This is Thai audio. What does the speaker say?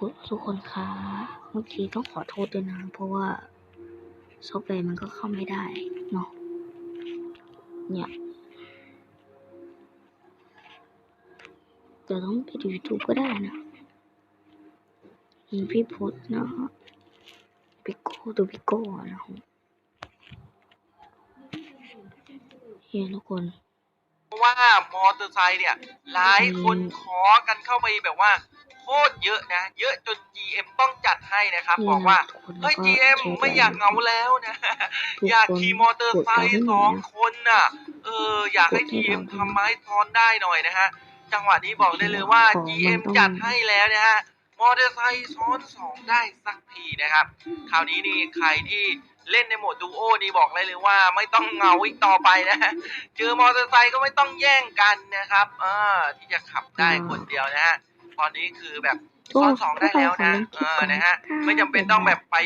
คุณทุกคนคะเมื่อกี้ต้องขอโทษด้วยนะ เพราะว่าซอฟต์แวร์มันก็เข้าไม่ได้เนาะเนี่ยเดี๋ยวต้องไปดู YouTube ก็ได้นะมีพี่พศนะฮะพิโก้ดูพิโก้นะฮะเฮียทุกคนเพราะว่ามอเตอร์ไซค์เนี่ย หลายคนขอกันเข้าไปแบบว่าโคตรเยอะนะ เยอะจน GM ต้องจัดให้นะครับ บอกว่าเฮ้ย GM ไม่อยากเหงาแล้วนะ อยากขี่มอเตอร์ไซค์สองคนน่ะ เออ อยากให้ GM ทำไม้ซ้อนได้หน่อยนะฮะ จังหวะนี้บอกได้เลยว่า GM จัดให้แล้วนะฮะ มอเตอร์ไซค์ซ้อนสองได้สักทีนะครับ คราวนี้นี่ใครที่เล่นในโหมดดูโอนี่บอกเลยเลยว่าไม่ต้องเหงาอีกต่อไปนะ เจอมอเตอร์ไซค์ก็ไม่ต้องแย่งกันนะครับ เออที่จะขับได้คนเดียวนะฮะ ตอนนี้คือแบบซ้อนสองได้แล้วนะ เออ นะฮะ ไม่จำเป็นต้องแบบไป